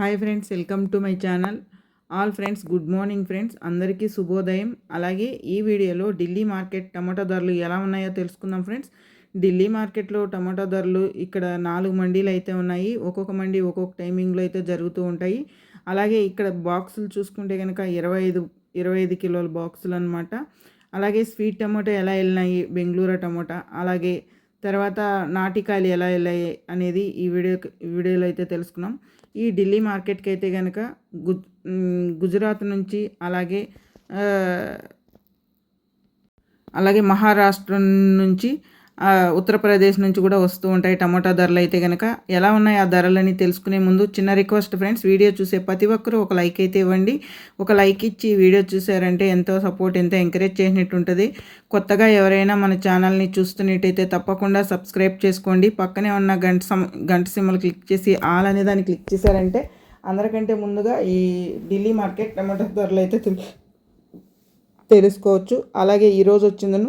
Hi friends welcome to my channel all friends good morning friends అందరికీ శుభోదయం. అలాగే ఈ వీడియోలో ఢిల్లీ మార్కెట్ టమాటా ధరలు ఎలా ఉన్నాయో తెలుసుకుందాం ఫ్రెండ్స్ ఢిల్లీ మార్కెట్లో టమాటా ధరలు ఇక్కడ నాలుగు మండీలు అయితే ఉన్నాయి. ఒక్కొక్క మండీ ఒక్కొక్క టైమింగ్లో అయితే జరుగుతూ ఉంటాయి. అలాగే ఇక్కడ బాక్సులు చూసుకుంటే కనుక ఇరవై ఐదు ఇరవై ఐదు కిలోల బాక్సులు అనమాట అలాగే స్వీట్ టమాటో ఎలా వెళ్ళినాయి? బెంగళూరు టమాటా. అలాగే తర్వాత నాటికాయలు ఎలా వెళ్ళాయి అనేది ఈ వీడియో ఈ వీడియోలో అయితే తెలుసుకున్నాం. ఈ ఢిల్లీ మార్కెట్కి అయితే కనుక గు గుజరాత్ నుంచి అలాగే అలాగే మహారాష్ట్ర నుంచి ఉత్తరప్రదేశ్ నుంచి కూడా వస్తూ ఉంటాయి టమాటా ధరలు అయితే కనుక ఎలా ఉన్నాయి ఆ ధరలని తెలుసుకునే ముందు చిన్న రిక్వెస్ట్ ఫ్రెండ్స్ వీడియో చూసే ప్రతి ఒక్కరూ ఒక లైక్ అయితే ఇవ్వండి. ఒక లైక్ ఇచ్చి వీడియో చూసారంటే ఎంతో సపోర్ట్ ఎంతో ఎంకరేజ్ చేసినట్టు ఉంటుంది. కొత్తగా ఎవరైనా మన ఛానల్ని చూస్తున్నట్టయితే తప్పకుండా సబ్స్క్రైబ్ చేసుకోండి. పక్కనే ఉన్న గంట సమ గంట సిమ్మలు క్లిక్ చేసి ఆల్ అనే దాన్ని క్లిక్ చేశారంటే అందరికంటే ముందుగా ఈ ఢిల్లీ మార్కెట్ టమాటా ధరలు అయితే తెలుసుకోవచ్చు. అలాగే ఈరోజు వచ్చిందను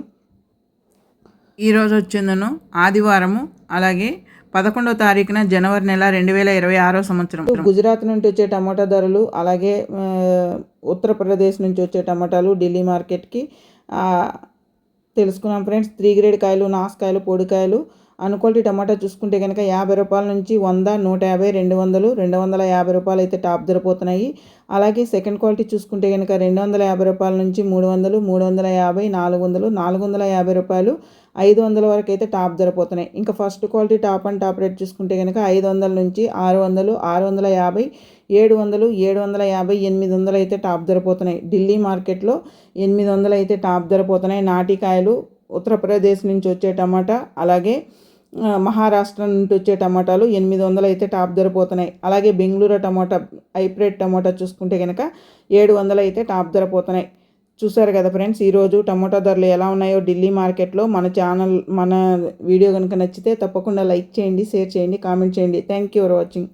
ఈరోజు వచ్చిందను ఆదివారము అలాగే పదకొండో తారీఖున జనవరి నెల రెండు వేల ఇరవై ఆరో సంవత్సరం. గుజరాత్ నుండి వచ్చే టమాటా ధరలు అలాగే ఉత్తరప్రదేశ్ నుంచి వచ్చే టమాటాలు ఢిల్లీ మార్కెట్కి తెలుసుకున్నాం ఫ్రెండ్స్. త్రీ గ్రేడ్ కాయలు నాసుకాయలు పొడికాయలు అనుకోటి టమాటా చూసుకుంటే కనుక యాభై రూపాయల నుంచి వంద నూట యాభై రెండు వందలు రెండు వందల యాభై రూపాయలు అయితే టాప్ ధరపోతున్నాయి. అలాగే సెకండ్ క్వాలిటీ చూసుకుంటే కనుక రెండు వందల యాభై రూపాయల నుంచి మూడు వందలు మూడు వందల యాభై నాలుగు వందలు నాలుగు వందల యాభై రూపాయలు ఐదు వందల వరకు అయితే టాప్ ధరపోతున్నాయి. ఇంకా first quality top and top rate చూసుకుంటే కనుక ఐదు వందల నుంచి ఆరు వందలు ఆరు వందల యాభై ఏడు వందలు ఏడు వందల యాభై ఎనిమిది వందలు అయితే టాప్ ధరపోతున్నాయి. ఢిల్లీ మార్కెట్లో ఎనిమిది వందలు అయితే టాప్ ధరపోతున్నాయి. నాటికాయలు ఉత్తరప్రదేశ్ నుంచి వచ్చే టమాటా అలాగే మహారాష్ట్ర నుండి వచ్చే టమాటాలు ఎనిమిది వందలు అయితే టాప్ ధర పోతున్నాయి అలాగే బెంగళూరు టమాటా హైబ్రిడ్ టమాటా చూసుకుంటే కనుక ఏడు వందలు అయితే టాప్ ధర పోతున్నాయి చూసారు కదా ఫ్రెండ్స్ ఈరోజు టమాటా ధరలు ఎలా ఉన్నాయో ఢిల్లీ మార్కెట్లో. మన ఛానల్ మన వీడియో కనుక నచ్చితే తప్పకుండా లైక్ చేయండి షేర్ చేయండి కామెంట్ చేయండి. Thank you for watching.